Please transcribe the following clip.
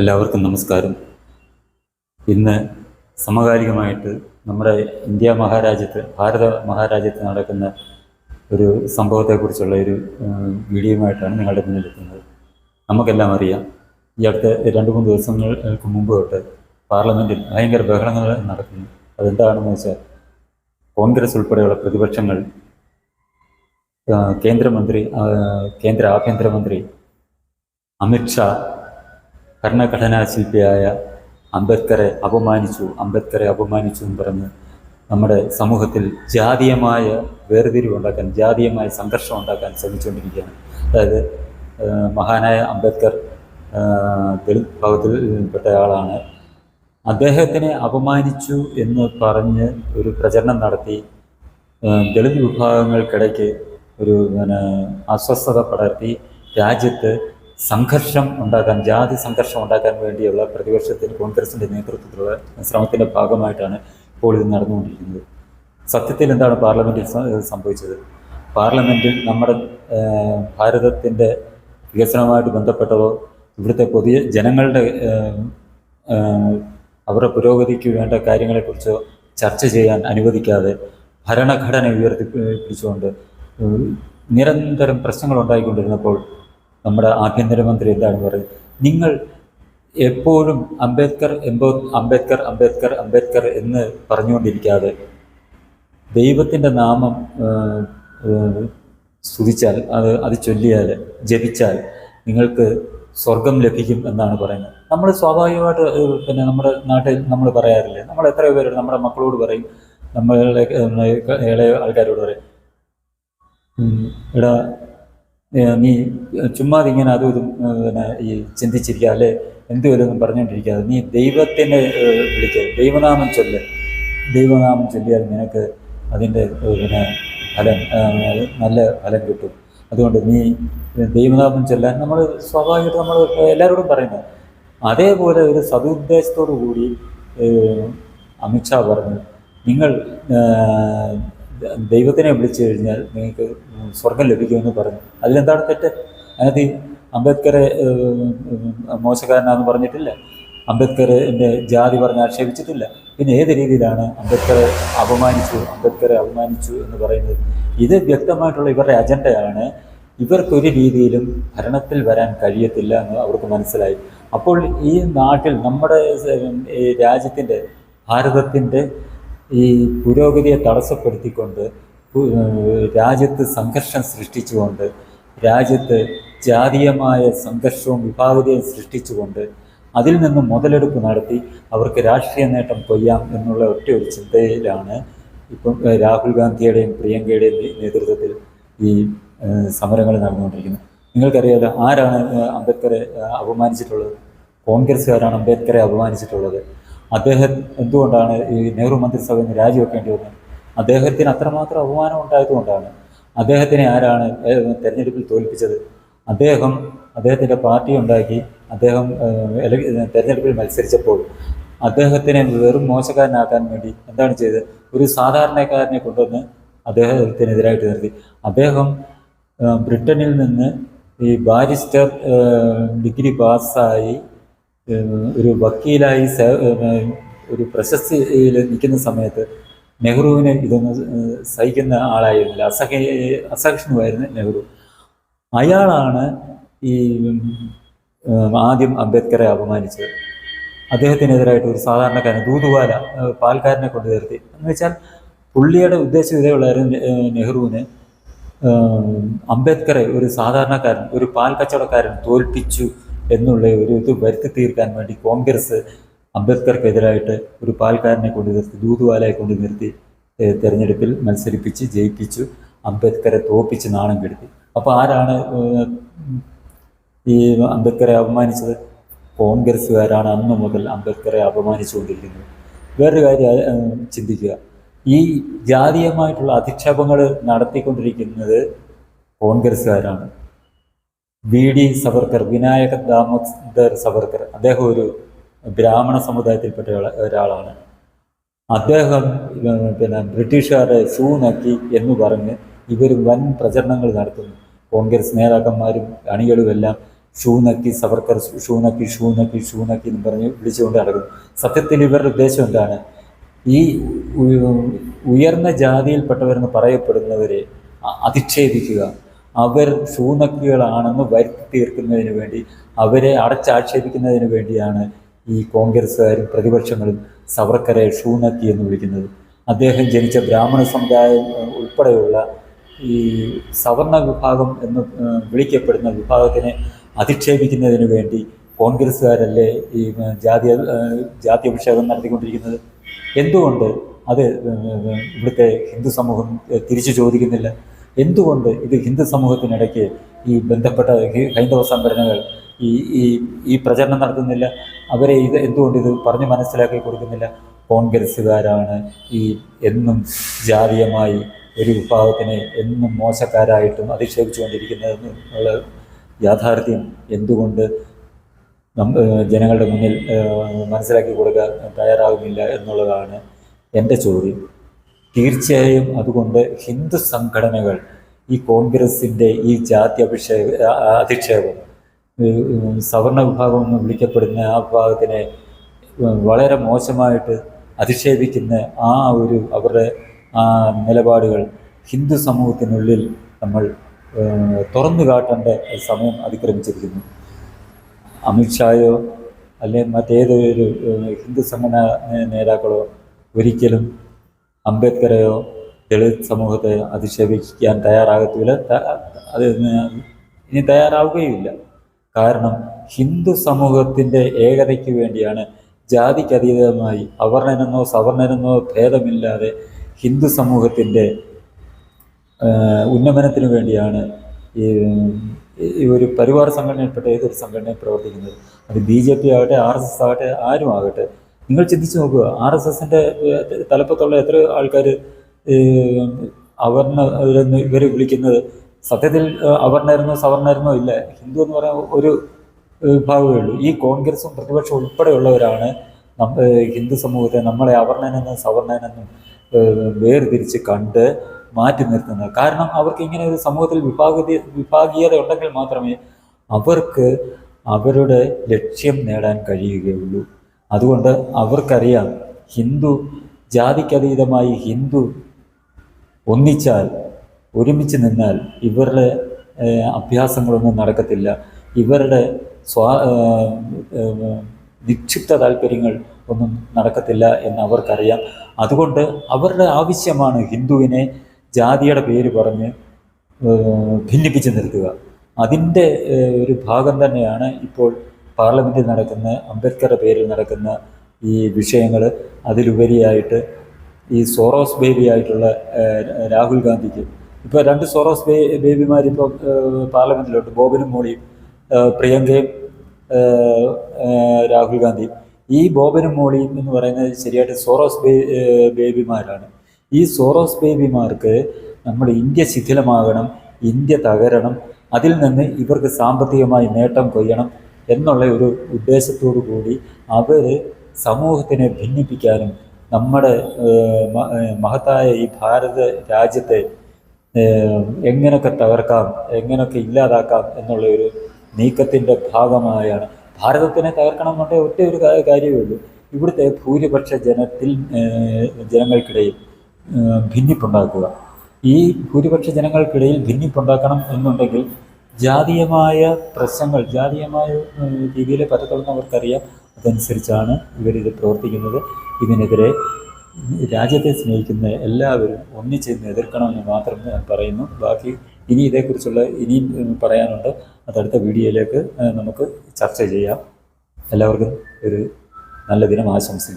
എല്ലാവർക്കും നമസ്കാരം. ഇന്ന് സമകാലികമായിട്ട് നമ്മുടെ ഇന്ത്യ മഹാരാജ്യത്ത് ഭാരത മഹാരാജ്യത്ത് നടക്കുന്ന ഒരു സംഭവത്തെക്കുറിച്ചുള്ള ഒരു വീഡിയോയുമായിട്ടാണ് നിങ്ങളുടെ മുന്നിലെത്തുന്നത്. നമുക്കെല്ലാം അറിയാം ഈ അടുത്ത രണ്ട് മൂന്ന് ദിവസങ്ങൾക്ക് മുമ്പ് തൊട്ട് പാർലമെന്റിൽ ഭയങ്കര ബഹളങ്ങൾ നടക്കുന്നു. അതെന്താണെന്ന് വെച്ചാൽ കോൺഗ്രസ് ഉൾപ്പെടെയുള്ള പ്രതിപക്ഷങ്ങൾ കേന്ദ്രമന്ത്രി കേന്ദ്ര ആഭ്യന്തരമന്ത്രി അമിത്ഷാ ഭരണഘടനാ ശില്പിയായ അംബേദ്കറെ അപമാനിച്ചു. അംബേദ്കറെ അപമാനിച്ചു എന്ന് പറഞ്ഞ് നമ്മുടെ സമൂഹത്തിൽ ജാതീയമായ വേർതിരിവുണ്ടാക്കാൻ ജാതീയമായ സംഘർഷം ഉണ്ടാക്കാൻ ശ്രമിച്ചുകൊണ്ടിരിക്കുകയാണ്. അതായത് മഹാനായ അംബേദ്കർ ദളിത് വിഭാഗത്തിൽപ്പെട്ട ആളാണ്. അദ്ദേഹത്തിനെ അപമാനിച്ചു എന്ന് പറഞ്ഞ് ഒരു പ്രചരണം നടത്തി ദളിത് വിഭാഗങ്ങൾക്കിടയ്ക്ക് ഒരു പിന്നെ അസ്വസ്ഥത പടർത്തി രാജ്യത്ത് സംഘർഷം ഉണ്ടാക്കാൻ ജാതി സംഘർഷം ഉണ്ടാക്കാൻ വേണ്ടിയുള്ള പ്രതിപക്ഷത്തിൽ കോൺഗ്രസിന്റെ നേതൃത്വത്തിലുള്ള ശ്രമത്തിന്റെ ഭാഗമായിട്ടാണ് ഇപ്പോൾ ഇത് നടന്നുകൊണ്ടിരിക്കുന്നത്. സത്യത്തിൽ എന്താണ് പാർലമെന്റിൽ സംഭവിച്ചത്? പാർലമെന്റിൽ നമ്മുടെ ഭാരതത്തിന്റെ വികസനവുമായിട്ട് ബന്ധപ്പെട്ടതോ ഇവിടുത്തെ പുതിയ ജനങ്ങളുടെ അവരുടെ പുരോഗതിക്ക് വേണ്ട കാര്യങ്ങളെക്കുറിച്ച് ചർച്ച ചെയ്യാൻ അനുവദിക്കാതെ ഭരണഘടന ഉയർത്തി പിടിച്ചുകൊണ്ട് നിരന്തരം പ്രശ്നങ്ങൾ ഉണ്ടായിക്കൊണ്ടിരുന്നപ്പോൾ നമ്മുടെ ആഭ്യന്തരമന്ത്രി എന്താണ് പറയുന്നത്? നിങ്ങൾ എപ്പോഴും അംബേദ്കർ എംബോ അംബേദ്കർ അംബേദ്കർ അംബേദ്കർ എന്ന് പറഞ്ഞുകൊണ്ടിരിക്കാതെ ദൈവത്തിന്റെ നാമം സ്തുതിച്ചാൽ അത് അത് ചൊല്ലിയാൽ ജപിച്ചാൽ നിങ്ങൾക്ക് സ്വർഗം ലഭിക്കും എന്നാണ് പറയുന്നത്. നമ്മൾ സ്വാഭാവികമായിട്ട് പിന്നെ നമ്മുടെ നാട്ടിൽ നമ്മൾ പറയാറില്ലേ? നമ്മൾ എത്രയോ പേരോട് നമ്മുടെ മക്കളോട് പറയും നമ്മളെ ഇളയ ആൾക്കാരോട് പറയും എടാ നീ ചുമ്മാതെ ഇങ്ങനെ അതും ഇതും പിന്നെ ഈ ചിന്തിച്ചിരിക്കുക അല്ലെ? എന്തുവരെന്നും പറഞ്ഞുകൊണ്ടിരിക്കാതെ. നീ ദൈവത്തിനെ വിളിക്കുക ദൈവനാമം ചൊല്ല്. ദൈവനാമം ചൊല്ലിയാൽ നിനക്ക് അതിന്റെ പിന്നെ ഫലം നല്ല ഫലം കിട്ടും. അതുകൊണ്ട് നീ ദൈവനാമം ചൊല്ലാൻ നമ്മൾ സ്വാഭാവികമായിട്ട് നമ്മൾ എല്ലാവരോടും പറയുന്നത്. അതേപോലെ ഒരു സതുദ്ദേശത്തോടു കൂടി അമിത്ഷാ പറഞ്ഞു നിങ്ങൾ ദൈവത്തിനെ വിളിച്ചു കഴിഞ്ഞാൽ നിങ്ങൾക്ക് സ്വർഗം ലഭിക്കുമെന്ന് പറഞ്ഞു. അതിലെന്താണ് തെറ്റ്? അതിനകത്ത് അംബേദ്കറെ മോശക്കാരനാന്ന് പറഞ്ഞിട്ടില്ല. അംബേദ്കറിന്റെ ജാതി പറഞ്ഞ് ആക്ഷേപിച്ചിട്ടില്ല. പിന്നെ ഏത് രീതിയിലാണ് അംബേദ്കറെ അപമാനിച്ചു അംബേദ്കറെ അപമാനിച്ചു എന്ന് പറയുന്നത്? ഇത് വ്യക്തമായിട്ടുള്ള ഇവരുടെ അജണ്ടയാണ്. ഇവർക്കൊരു രീതിയിലും ഭരണത്തിൽ വരാൻ കഴിയത്തില്ല എന്ന് അവർക്ക് മനസ്സിലായി. അപ്പോൾ ഈ നാട്ടിൽ നമ്മുടെ രാജ്യത്തിന്റെ ഭാരതത്തിന്റെ ഈ പുരോഗതിയെ തടസ്സപ്പെടുത്തിക്കൊണ്ട് രാജ്യത്ത് സംഘർഷം സൃഷ്ടിച്ചുകൊണ്ട് രാജ്യത്ത് ജാതീയമായ സംഘർഷവും വിഭാഗതയും സൃഷ്ടിച്ചുകൊണ്ട് അതിൽ നിന്നും മുതലെടുപ്പ് നടത്തി അവർക്ക് രാഷ്ട്രീയ നേട്ടം കൊയ്യാം എന്നുള്ള ഒറ്റ ഒരു ചിന്തയിലാണ് ഇപ്പം രാഹുൽ ഗാന്ധിയുടെയും പ്രിയങ്കയുടെയും നേതൃത്വത്തിൽ ഈ സമരങ്ങൾ നടന്നുകൊണ്ടിരിക്കുന്നത്. നിങ്ങൾക്കറിയാലോ ആരാണ് അംബേദ്കറെ അപമാനിച്ചിട്ടുള്ളത്? കോൺഗ്രസ്സുകാരാണ് അംബേദ്കറെ അപമാനിച്ചിട്ടുള്ളത്. അദ്ദേഹം എന്തുകൊണ്ടാണ് ഈ നെഹ്റു മന്ത്രിസഭയിൽ നിന്ന് രാജിവെക്കേണ്ടി വന്നത്? അദ്ദേഹത്തിന് അത്രമാത്രം അപമാനം ഉണ്ടായതുകൊണ്ടാണ് അദ്ദേഹത്തിനെ ആരാണ് തെരഞ്ഞെടുപ്പിൽ തോൽപ്പിച്ചത്? അദ്ദേഹം അദ്ദേഹത്തിന്റെ പാർട്ടി ഉണ്ടാക്കി അദ്ദേഹം തെരഞ്ഞെടുപ്പിൽ മത്സരിച്ചപ്പോൾ അദ്ദേഹത്തിനെ വെറും മോശക്കാരനാക്കാൻ വേണ്ടി എന്താണ് ചെയ്തത്? ഒരു സാധാരണക്കാരനെ കൊണ്ടുവന്ന് അദ്ദേഹത്തിനെതിരായിട്ട് നിർത്തി. അദ്ദേഹം ബ്രിട്ടനിൽ നിന്ന് ഈ ബാരിസ്റ്റർ ഡിഗ്രി പാസ്സായി ഒരു വക്കീലായി ഒരു പ്രശസ്തിയിൽ നിൽക്കുന്ന സമയത്ത് നെഹ്റുവിനെ ഇതൊന്നും സഹിക്കുന്ന ആളായിരുന്നില്ല. അസഹ അസഹിഷ്ണുവായിരുന്നു നെഹ്റു. അയാളാണ് ഈ ആദ്യം അംബേദ്കറെ അപമാനിച്ചത്. അദ്ദേഹത്തിനെതിരായിട്ട് ഒരു സാധാരണക്കാരൻ ദൂതുവാല പാൽക്കാരനെ കൊണ്ടു നിർത്തി. എന്ന് വെച്ചാൽ പുള്ളിയുടെ ഉദ്ദേശം ഇതേയുള്ളായിരുന്നു നെഹ്റുവിന്. അംബേദ്കറെ ഒരു സാധാരണക്കാരൻ ഒരു പാൽ കച്ചവടക്കാരൻ തോൽപ്പിച്ചു. എന്നുള്ള ഒരു ഇത് വരുത്തി തീർക്കാൻ വേണ്ടി കോൺഗ്രസ് അംബേദ്കർക്കെതിരായിട്ട് ഒരു പാൽക്കാരനെ കൊണ്ട് നിർത്തി ദൂതുവാലയെ കൊണ്ട് നിർത്തി തിരഞ്ഞെടുപ്പിൽ മത്സരിപ്പിച്ച് ജയിപ്പിച്ചു അംബേദ്കറെ തോപ്പിച്ച് നാണം കെടുത്തി. അപ്പോൾ ആരാണ് ഈ അംബേദ്കറെ അപമാനിച്ചത്? കോൺഗ്രസ്സുകാരാണ് അന്ന് മുതൽ അംബേദ്കറെ അപമാനിച്ചുകൊണ്ടിരിക്കുന്നത്. വേറൊരു കാര്യം ചിന്തിക്കുക. ഈ ജാതീയമായിട്ടുള്ള അധിക്ഷേപങ്ങൾ നടത്തിക്കൊണ്ടിരിക്കുന്നത് കോൺഗ്രസ്സുകാരാണ്. വി ഡി സവർക്കർ വിനായക ദാമോദർ സവർക്കർ അദ്ദേഹം ഒരു ബ്രാഹ്മണ സമുദായത്തിൽപ്പെട്ട ഒരാളാണ്. അദ്ദേഹം പിന്നെ ബ്രിട്ടീഷുകാരെ സൂ നക്കി എന്ന് പറഞ്ഞ് ഇവർ വൻ പ്രചരണങ്ങൾ നടത്തുന്നു. കോൺഗ്രസ് നേതാക്കന്മാരും അണികളുമെല്ലാം ഷൂ നക്കി സവർക്കർ ഷൂ നക്കി ഷൂ നക്കി ഷൂ നക്കി എന്ന് പറഞ്ഞ് വിളിച്ചുകൊണ്ട് നടക്കുന്നു സത്യത്തിൽ ഇവരുടെ ഉദ്ദേശം എന്താണ്? ഈ ഉയർന്ന ജാതിയിൽപ്പെട്ടവരെന്ന് പറയപ്പെടുന്നവരെ അധിക്ഷേപിക്കുക. അവർ ശൂനക്കികളാണെന്ന് വരുത്തി തീർക്കുന്നതിന് വേണ്ടി അവരെ അടച്ചാക്ഷേപിക്കുന്നതിന് വേണ്ടിയാണ് ഈ കോൺഗ്രസ്സുകാരും പ്രതിപക്ഷങ്ങളും സവർക്കറെ ഷൂനക്കി എന്ന് വിളിക്കുന്നത്. അദ്ദേഹം ജനിച്ച ബ്രാഹ്മണ സമുദായം ഉൾപ്പെടെയുള്ള ഈ സവർണ വിഭാഗം എന്ന് വിളിക്കപ്പെടുന്ന വിഭാഗത്തിനെ അധിക്ഷേപിക്കുന്നതിന് വേണ്ടി കോൺഗ്രസ്സുകാരല്ലേ ഈ ജാതി ജാതി അഭിഷേകം നടത്തിക്കൊണ്ടിരിക്കുന്നത്? എന്തുകൊണ്ട് അത് ഇവിടുത്തെ ഹിന്ദു സമൂഹം തിരിച്ചു ചോദിക്കുന്നില്ല? എന്തുകൊണ്ട് ഇത് ഹിന്ദു സമൂഹത്തിനിടയ്ക്ക് ഈ ബന്ധപ്പെട്ട ഹൈന്ദവ സംഘടനകൾ ഈ ഈ ഈ പ്രചരണം നടത്തുന്നില്ല? അവരെ ഇത് എന്തുകൊണ്ട് ഇത് പറഞ്ഞ് മനസ്സിലാക്കി കൊടുക്കുന്നില്ല? കോൺഗ്രസ്സുകാരാണ് ഈ എന്നും ജാതീയമായി ഒരു വിഭാഗത്തിനെ എന്നും മോശക്കാരായിട്ടും അധിക്ഷേപിച്ചുകൊണ്ടിരിക്കുന്നതെന്ന് ഉള്ള യാഥാർത്ഥ്യം എന്തുകൊണ്ട് ജനങ്ങളുടെ മുന്നിൽ മനസ്സിലാക്കി കൊടുക്കാൻ തയ്യാറാകുന്നില്ല എന്നുള്ളതാണ് എന്റെ ചോദ്യം. തീർച്ചയായും അതുകൊണ്ട് ഹിന്ദു സംഘടനകൾ ഈ കോൺഗ്രസിന്റെ ഈ ജാതി അഭിഷേക അധിക്ഷേപം സവർണ വിഭാഗം എന്ന് വിളിക്കപ്പെടുന്ന ആ വിഭാഗത്തിനെ വളരെ മോശമായിട്ട് അധിക്ഷേപിക്കുന്ന ആ ഒരു അവരുടെ നിലപാടുകൾ ഹിന്ദു സമൂഹത്തിനുള്ളിൽ നമ്മൾ തുറന്നു കാട്ടേണ്ട സമയം അതിക്രമിച്ചിരിക്കുന്നു. അമിത്ഷായോ അല്ലെങ്കിൽ മറ്റേതൊരു ഹിന്ദു സംഘടന നേതാക്കളോ ഒരിക്കലും അംബേദ്കറെയോ ദളിത് സമൂഹത്തെ അധിക്ഷേപിക്കാൻ തയ്യാറാകത്തില്ല. അത് ഇനി തയ്യാറാവുകയുമില്ല. കാരണം ഹിന്ദു സമൂഹത്തിന്റെ ഏകതയ്ക്ക് വേണ്ടിയാണ് ജാതിക്കതീതമായി അവർണനെന്നോ സവർണനെന്നോ ഭേദമില്ലാതെ ഹിന്ദു സമൂഹത്തിന്റെ ഉന്നമനത്തിന് വേണ്ടിയാണ് ഈ ഈ ഒരു പരിവാർ സംഘടനയിൽപ്പെട്ട ഏതൊരു സംഘടനയും പ്രവർത്തിക്കുന്നത്. അത് ബി ജെ പി ആകട്ടെ ആർ എസ് എസ് ആകട്ടെ ആരും ആകട്ടെ നിങ്ങൾ ചിന്തിച്ച് നോക്കുക ആർ എസ് എസിന്റെ തലപ്പത്തുള്ള എത്ര ആൾക്കാർ അവർണ ഇവർ വിളിക്കുന്നത്? സത്യത്തിൽ അവർണായിരുന്നോ സവർണായിരുന്നോ ഇല്ല. ഹിന്ദു എന്ന് പറയാൻ ഒരു വിഭാഗമേ ഉള്ളൂ. ഈ കോൺഗ്രസും പ്രതിപക്ഷം ഉൾപ്പെടെയുള്ളവരാണ് ഹിന്ദു സമൂഹത്തെ നമ്മളെ അവർണനെന്നും സവർണനെന്നും വേർതിരിച്ച് കണ്ട് മാറ്റി നിർത്തുന്നത്. കാരണം അവർക്ക് ഇങ്ങനെ ഒരു സമൂഹത്തിൽ വിഭാഗീയ വിഭാഗീയത ഉണ്ടെങ്കിൽ മാത്രമേ അവർക്ക് അവരുടെ ലക്ഷ്യം നേടാൻ കഴിയുകയുള്ളൂ. അതുകൊണ്ട് അവർക്കറിയാം ഹിന്ദു ജാതിക്കതീതമായി ഹിന്ദു ഒന്നിച്ചാൽ ഒരുമിച്ച് നിന്നാൽ ഇവരുടെ അഭ്യാസങ്ങളൊന്നും നടക്കത്തില്ല. ഇവരുടെ സ്വാ നിക്ഷിപ്ത താല്പര്യങ്ങൾ ഒന്നും നടക്കത്തില്ല എന്ന് അവർക്കറിയാം. അതുകൊണ്ട് അവരുടെ ആവശ്യമാണ് ഹിന്ദുവിനെ ജാതിയുടെ പേര് പറഞ്ഞ് ഭിന്നിപ്പിച്ച് നിർത്തുക. അതിന്റെ ഒരു ഭാഗം തന്നെയാണ് ഇപ്പോൾ പാർലമെന്റിൽ നടക്കുന്ന അംബേദ്കറുടെ പേരിൽ നടക്കുന്ന ഈ വിഷയങ്ങൾ അതിലുപരിയായിട്ട് ഈ സോറോസ് ബേബി ആയിട്ടുള്ള രാഹുൽ ഗാന്ധിക്ക്. ഇപ്പോൾ രണ്ട് സോറോസ് ബേ ബേബിമാർ ഇപ്പോൾ പാർലമെന്റിലുണ്ട് ബോബനും മോളിയും പ്രിയങ്കയും രാഹുൽ ഗാന്ധിയും ഈ ബോബനും മോളിയും എന്ന് പറയുന്നത് ശരിയായിട്ട് സോറോസ് ബേ ബേബിമാരാണ്. ഈ സോറോസ് ബേബിമാർക്ക് നമ്മുടെ ഇന്ത്യ ശിഥിലമാകണം ഇന്ത്യ തകരണം അതിൽ നിന്ന് ഇവർക്ക് സാമ്പത്തികമായി നേട്ടം കൊയ്യണം എന്നുള്ള ഒരു ഉദ്ദേശത്തോടു കൂടി അവർ സമൂഹത്തിനെ ഭിന്നിപ്പിക്കാനും നമ്മുടെ മഹത്തായ ഈ ഭാരത രാജ്യത്തെ എങ്ങനെയൊക്കെ തകർക്കാം എങ്ങനെയൊക്കെ ഇല്ലാതാക്കാം എന്നുള്ള ഒരു നീക്കത്തിന്റെ ഭാഗമായാണ്. ഭാരതത്തിനെ തകർക്കണം എന്നുണ്ടെങ്കിൽ ഒറ്റ ഒരു കാര്യമേ ഉള്ളൂ. ഇവിടുത്തെ ഭൂരിപക്ഷ ജനത്തിൽ ജനങ്ങൾക്കിടയിൽ ഭിന്നിപ്പുണ്ടാക്കുക. ഈ ഭൂരിപക്ഷ ജനങ്ങൾക്കിടയിൽ ഭിന്നിപ്പുണ്ടാക്കണം എന്നുണ്ടെങ്കിൽ ജാതീയമായ പ്രശ്നങ്ങൾ ജാതീയമായ രീതിയിൽ പറ്റത്തുള്ളൂ അവർക്കറിയാം. അതനുസരിച്ചാണ് ഇവരിത് പ്രവർത്തിക്കുന്നത്. ഇതിനെതിരെ രാജ്യത്തെ സ്നേഹിക്കുന്ന എല്ലാവരും ഒന്നിച്ചിരുന്ന് എതിർക്കണമെന്ന് മാത്രം ഞാൻ പറയുന്നു. ബാക്കി ഇനി ഇതേക്കുറിച്ചുള്ള ഇനിയും പറയാനുണ്ട്. അതടുത്ത വീഡിയോയിലേക്ക് നമുക്ക് ചർച്ച ചെയ്യാം. എല്ലാവർക്കും ഒരു നല്ല ദിനം ആശംസിക്കുന്നു.